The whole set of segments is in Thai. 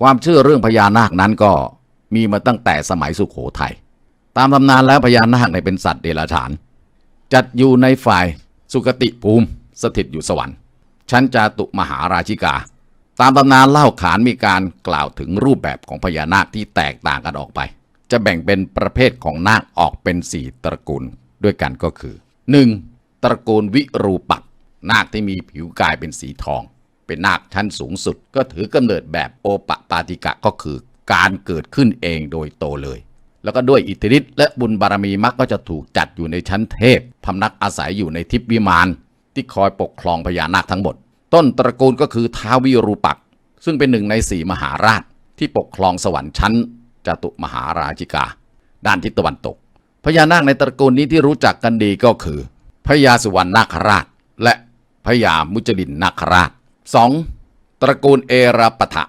ความเชื่อเรื่องพญานาคนั้นก็มีมาตั้งแต่สมัยสุขโขทัยตามตำนานแล้วพญานาคในยเป็นสัตว์เดรัจฉาน จัดอยู่ในฝ่ายสุคติภูมิสถิตอยู่สวรรค์ ชั้นจาตุมหาราชิกา ตามตำนานเล่าขานมีการกล่าวถึงรูปแบบของพญานาคที่แตกต่างกันออกไป จะแบ่งเป็นประเภทของนาคออกเป็นสี่ตระกูลด้วยกันก็คือ 1. ตระกูลวิรูปักษ์นาคที่มีผิวกายเป็นสีทอง เป็นนาคชั้นสูงสุด ก็ถือกำเนิดแบบโอปปาติกะก็คือการเกิดขึ้นเองโดยโตเลย แล้วก็ด้วยอิทธิฤทธิ์และบุญบารมีมักก็จะถูกจัดอยู่ในชั้นเทพพำนักอาศัยอยู่ในทิพย์วิมานที่คอยปกครองพญานาคทั้งหมด ต้นตระกูลก็คือท้าววิรูปักษ์ซึ่งเป็นหนึ่งในสี่มหาราช ที่ปกครองสวรรค์ชั้นจตุมหาราชิกา ด้านทิศตะวันตกพญานาคในตระกูลนี้ที่รู้จักกันดีก็คือพญาสุวรรณนาคราช และพญามุจลินนาคราช 2. ตระกูลเอราปะทะ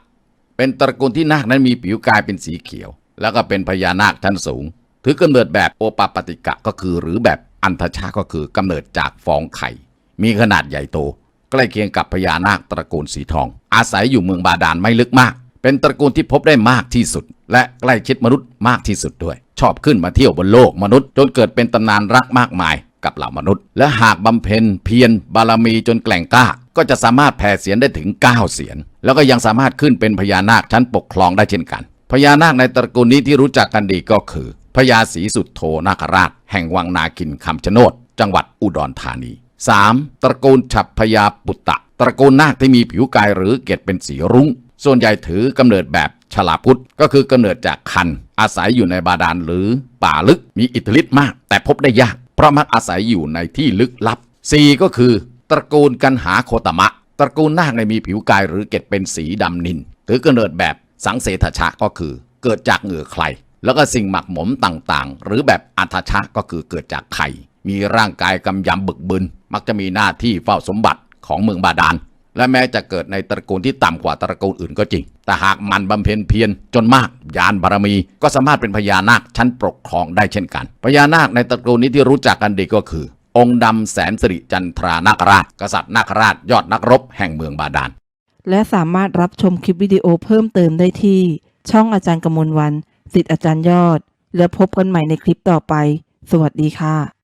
เป็นตระกูลที่นาคนั้นมีผิวกายเป็นสีเขียว แล้วก็เป็นพญานาคชั้นสูง ถือกำเนิดแบบโอปปติกะก็คือ หรือแบบอันทชาก็คือกำเนิดจากฟองไข่ มีขนาดใหญ่โต ใกล้เคียงกับพญานาคตระกูลสีทอง อาศัยอยู่เมืองบาดาลไม่ลึกมาก เป็นตระกูลที่พบได้มากที่สุด และใกล้ชิดมนุษย์มากที่สุดด้วย ชอบขึ้นมาเที่ยวบนโลกมนุษย์ จนเกิดเป็นตำนานรักมากมาย กับเหล่ามนุษย์ และหากบำเพ็ญเพียรบารมีจนแกล่งกล้า ก็จะสามารถแผ่เสียนได้ถึง 9 เสียน แล้วก็ยังสามารถขึ้นเป็นพญานาคชั้นปกครองได้เช่นกัน พญานาคในตระกูลนี้ที่รู้จักกันดีก็คือพญาศรีสุดโทนาคราช แห่งวังนาคินคำชะโนด จังหวัดอุดรธานี 3. ตระกูลฉับพญาปุตตะ ตระกูลนาคที่มีผิวกายหรือเกล็ดเป็นสีรุง้ง ส่วนใหญ่ถือกำเนิดแบบฉลาพุทธก็คือกำเนิดจากคัน อาศัยอยู่ในบาดาลหรือป่าลึกมีอิทธิฤทธิ์มาก แต่พบได้ยาก เพราะมักอาศัยอยู่ในที่ลึกลับ 4. ก็คือ ตระกูลกันหาโคตมะ ตระกูลนาคในมีผิวกายหรือเกล็ดเป็นสีดำนินถือกำเนิดแบบสังเสทชะก็คือ เกิดจากเหงื่อใคร แล้วก็สิ่งหมักหมมต่างๆ หรือแบบอัทชะก็คือเกิดจากไข่ มีร่างกายกำยำบึกบึน มักจะมีหน้าที่เฝ้าสมบัติของเมืองบาดาล และแม้จะเกิดในตระกูลที่ต่ำกว่าตระกูลอื่นก็จริง แต่หากมันบำเพ็ญเพียรจนมากยานบารมี ก็สามารถเป็นพญานาคชั้นปกครองได้เช่นกันพญานาคในตระกูลนี้ที่รู้จักกันดีก็คือ องค์ดำแสนสิริจันทรานาคราช กษัตริย์นาคราชยอดนักรบแห่งเมืองบาดาลและสามารถรับชมคลิปวิดีโอเพิ่มเติมได้ที่ ช่องอาจารย์กมลวันสิทธิ์อาจารย์ยอด แล้วพบกันใหม่ในคลิปต่อไป สวัสดีค่ะ